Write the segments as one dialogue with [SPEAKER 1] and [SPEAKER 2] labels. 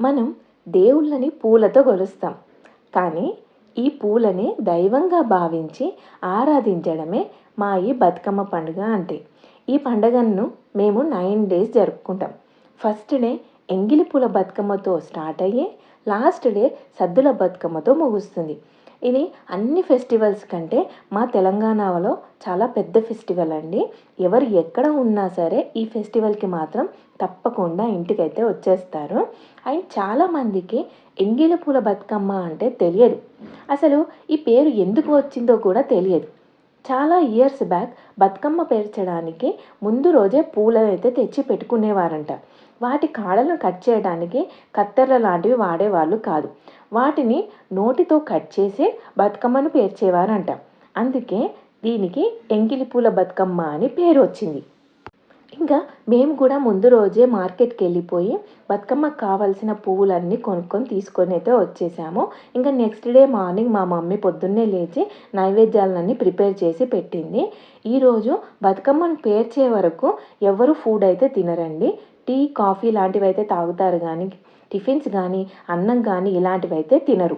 [SPEAKER 1] మనం దేవుళ్ళని పూలతో కొలుస్తాం. కానీ ఈ పూలని దైవంగా భావించి ఆరాధించడమే మా ఈ బతుకమ్మ పండుగ అంటే. ఈ పండుగను మేము నైన్ డేస్ జరుపుకుంటాం. ఫస్ట్ డే ఎంగిలి పూల బతుకమ్మతో స్టార్ట్ అయ్యి లాస్ట్ డే సద్దుల బతుకమ్మతో ముగుస్తుంది. ఇది అన్ని ఫెస్టివల్స్ కంటే మా తెలంగాణలో చాలా పెద్ద ఫెస్టివల్ అండి. ఎవరు ఎక్కడ ఉన్నా సరే ఈ ఫెస్టివల్కి మాత్రం తప్పకుండా ఇంటికైతే వచ్చేస్తారు. అండ్ చాలామందికి ఎంగిలి పూల బతుకమ్మ అంటే తెలియదు. అసలు ఈ పేరు ఎందుకు వచ్చిందో కూడా తెలియదు. చాలా ఇయర్స్ బ్యాక్ బతుకమ్మ పేర్చడానికి ముందు రోజే పూలను అయితే తెచ్చి పెట్టుకునేవారంట. వాటి కాడలను కట్ చేయడానికి కత్తెరల లాంటివి వాడేవాళ్ళు కాదు. వాటిని నోటితో కట్ చేసి బతుకమ్మను పేర్చేవారంట. అందుకే దీనికి ఎంగిలి పూల బతుకమ్మ అని పేరు వచ్చింది ఇంకా మేము కూడా ముందు రోజే మార్కెట్కి వెళ్ళిపోయి బతుకమ్మకు కావాల్సిన పువ్వులన్నీ కొనుక్కొని తీసుకొని అయితే వచ్చేసాము. ఇంకా నెక్స్ట్ డే మార్నింగ్ మా మమ్మీ పొద్దున్నే లేచి నైవేద్యాలన్నీ ప్రిపేర్ చేసి పెట్టింది. ఈరోజు బతుకమ్మను పేర్చే వరకు ఎవరు ఫుడ్ అయితే తినరండి. టీ కాఫీ లాంటివి అయితే తాగుతారు కానీ టిఫిన్స్ కానీ అన్నం కానీ ఇలాంటివి అయితే తినరు.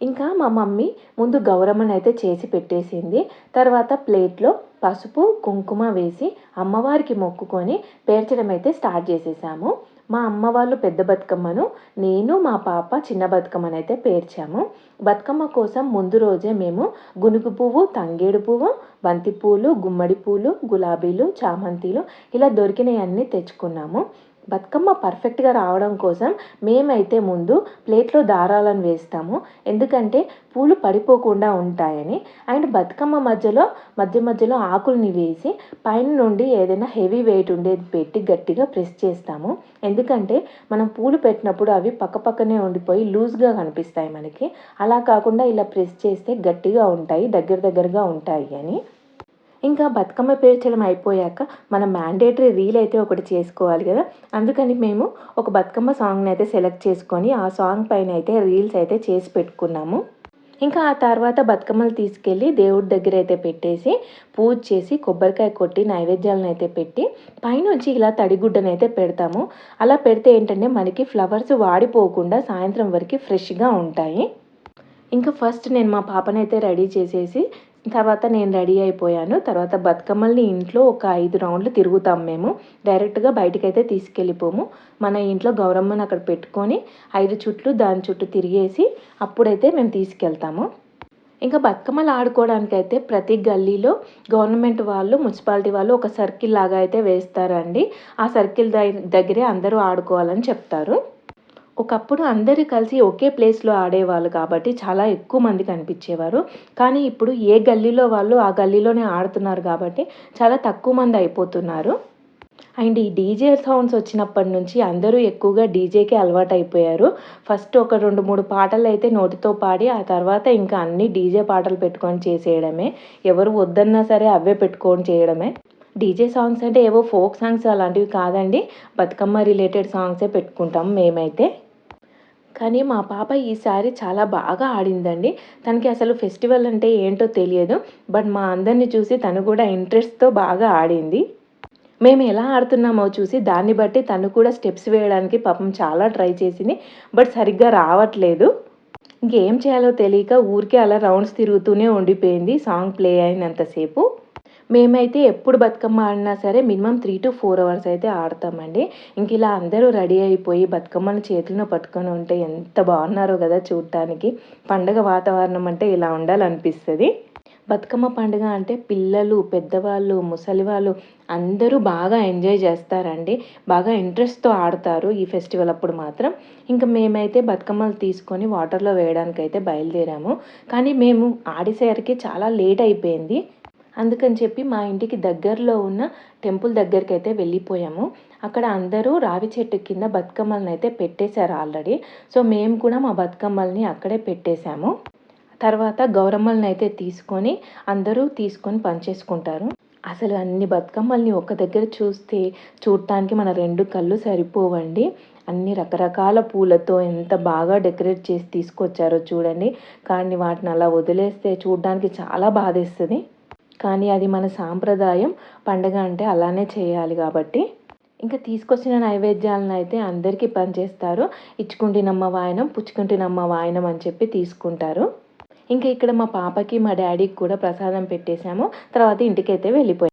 [SPEAKER 1] ఇంకా మా మమ్మీ ముందు గౌరమ్మను అయితే చేసి పెట్టేసింది. తర్వాత ప్లేట్లో పసుపు కుంకుమ వేసి అమ్మవారికి మొక్కుకొని పేర్చడం అయితే స్టార్ట్ చేసేసాము. మా అమ్మ వాళ్ళు పెద్ద బతుకమ్మను నేను మా పాప చిన్న బతుకమ్మను అయితే పేర్చాము. బతుకమ్మ కోసం ముందు రోజే మేము గునుగు పువ్వు తంగేడు పువ్వు బంతి పూలు గుమ్మడి పూలు గులాబీలు చామంతిలు ఇలా దొరికినవన్నీ తెచ్చుకున్నాము. బతుకమ్మ పర్ఫెక్ట్గా రావడం కోసం మేమైతే ముందు ప్లేట్లో దారాలను వేస్తాము. ఎందుకంటే పూలు పడిపోకుండా ఉంటాయని. అండ్ బతుకమ్మ మధ్యలో మధ్య మధ్యలో ఆకుల్ని వేసి పైన నుండి ఏదైనా హెవీ వెయిట్ ఉండేది పెట్టి గట్టిగా ప్రెస్ చేస్తాము. ఎందుకంటే మనం పూలు పెట్టినప్పుడు అవి పక్కపక్కనే ఉండిపోయి లూజ్గా కనిపిస్తాయి మనకి. అలా కాకుండా ఇలా ప్రెస్ చేస్తే గట్టిగా ఉంటాయి దగ్గర దగ్గరగా ఉంటాయి అని. ఇంకా బతుకమ్మ పేర్చడం అయిపోయాక మనం మ్యాండేటరీ రీల్ అయితే ఒకటి చేసుకోవాలి కదా. అందుకని మేము ఒక బతుకమ్మ సాంగ్ని అయితే సెలెక్ట్ చేసుకొని ఆ సాంగ్ పైన అయితే రీల్స్ అయితే చేసి పెట్టుకున్నాము. ఇంకా ఆ తర్వాత బతుకమ్మలు తీసుకెళ్ళి దేవుడి దగ్గర అయితే పెట్టేసి పూజ చేసి కొబ్బరికాయ కొట్టి నైవేద్యాలను అయితే పెట్టి పైనుంచి ఇలా తడిగుడ్డను అయితే పెడతాము. అలా పెడితే ఏంటంటే మనకి ఫ్లవర్స్ వాడిపోకుండా సాయంత్రం వరకు ఫ్రెష్గా ఉంటాయి. ఇంకా ఫస్ట్ నేను మా పాపనైతే రెడీ చేసేసి తర్వాత నేను రెడీ అయిపోయాను. తర్వాత బతుకమ్మల్ని ఇంట్లో ఒక ఐదు రౌండ్లు తిరుగుతాం మేము. డైరెక్ట్గా బయటకైతే తీసుకెళ్ళిపోము. మన ఇంట్లో గౌరమ్మను అక్కడ పెట్టుకొని ఐదు చుట్లు దాని చుట్టూ తిరిగేసి అప్పుడైతే మేము తీసుకెళ్తాము. ఇంకా బతుకమ్మలు ఆడుకోవడానికి అయితే ప్రతి గల్లీలో గవర్నమెంట్ వాళ్ళు మున్సిపాలిటీ వాళ్ళు ఒక సర్కిల్ లాగా అయితే వేస్తారండి. ఆ సర్కిల్ దగ్గరే అందరూ ఆడుకోవాలని చెప్తారు. ఒకప్పుడు అందరూ కలిసి ఒకే ప్లేస్లో ఆడేవాళ్ళు కాబట్టి చాలా ఎక్కువ మంది కనిపించేవారు. కానీ ఇప్పుడు ఏ గల్లీలో వాళ్ళు ఆ గల్లీలోనే ఆడుతున్నారు కాబట్టి చాలా తక్కువ మంది అయిపోతున్నారు. అండ్ ఈ డీజే సౌండ్స్ వచ్చినప్పటి నుంచి అందరూ ఎక్కువగా డీజేకి అలవాటు అయిపోయారు ఫస్ట్ ఒక రెండు మూడు పాటలు అయితే నోటితో పాడి ఆ తర్వాత ఇంకా అన్ని డీజే పాటలు పెట్టుకొని చేసేయడమే. ఎవరు వద్దన్నా సరే అవే పెట్టుకొని చేయడమే. డీజే సాంగ్స్ అంటే ఏవో ఫోక్ సాంగ్స్ అలాంటివి కాదండి. బతుకమ్మ రిలేటెడ్ సాంగ్సే పెట్టుకుంటాం మేమైతే. కానీ మా పాప ఈసారి చాలా బాగా ఆడిందండి. తనకి అసలు ఫెస్టివల్ అంటే ఏంటో తెలియదు. బట్ మా అందరిని చూసి తను కూడా ఇంట్రెస్ట్తో బాగా ఆడింది. మేము ఎలా ఆడుతున్నామో చూసి దాన్ని బట్టి తను కూడా స్టెప్స్ వేయడానికి పాపం చాలా ట్రై చేసింది. బట్ సరిగ్గా రావట్లేదు. ఇంకేం చేయాలో తెలియక ఊరికే అలా రౌండ్స్ తిరుగుతూనే ఉండిపోయింది సాంగ్ ప్లే అయినంతసేపు మేమైతే ఎప్పుడు బతుకమ్మ ఆడినా సరే minimum three to four hours అయితే ఆడతామండి. ఇంక ఇలా అందరూ రెడీ అయిపోయి బతుకమ్మను చేతిలో పట్టుకొని ఉంటే ఎంత బాగున్నారో కదా చూడటానికి పండగ వాతావరణం అంటే ఇలా ఉండాలనిపిస్తుంది. బతుకమ్మ పండుగ అంటే పిల్లలు పెద్దవాళ్ళు ముసలి వాళ్ళు అందరూ బాగా ఎంజాయ్ చేస్తారండి. బాగా ఇంట్రెస్ట్తో ఆడతారు ఈ ఫెస్టివల్ అప్పుడు మాత్రం. ఇంకా మేమైతే బతుకమ్మలు తీసుకొని వాటర్లో వేయడానికైతే బయలుదేరాము. కానీ మేము ఆడేసరికి చాలా లేట్ అయిపోయింది. అందుకని చెప్పి మా ఇంటికి దగ్గరలో ఉన్న టెంపుల్ దగ్గరికి అయితే వెళ్ళిపోయాము. అక్కడ అందరూ రావి చెట్టు కింద బతుకమ్మలను అయితే పెట్టేశారు ఆల్రెడీ. సో మేము కూడా మా బతుకమ్మల్ని అక్కడే పెట్టేశాము. తర్వాత గౌరమ్మల్ని అయితే తీసుకొని అందరూ తీసుకొని పనిచేసుకుంటారు. అసలు అన్ని బతుకమ్మల్ని ఒక దగ్గర చూస్తే చూడటానికి మన రెండు కళ్ళు సరిపోవండి. అన్ని రకరకాల పూలతో ఎంత బాగా డెకరేట్ చేసి తీసుకొచ్చారో చూడండి. కానీ వాటిని అలా వదిలేస్తే చూడడానికి చాలా బాధేస్తుంది. కానీ అది మన సాంప్రదాయం. పండగ అంటే అలానే చేయాలి కాబట్టి. ఇంకా తీసుకొచ్చిన నైవేద్యాలను అయితే అందరికీ పనిచేస్తారు ఇచ్చుకుంటినమ్మ వాయనం పుచ్చుకుంటినమ్మ వాయనం అని చెప్పి తీసుకుంటారు. ఇంకా ఇక్కడ మా పాపకి మా డాడీకి కూడా ప్రసాదం పెట్టేశాము. తర్వాత ఇంటికైతే వెళ్ళిపోయాం.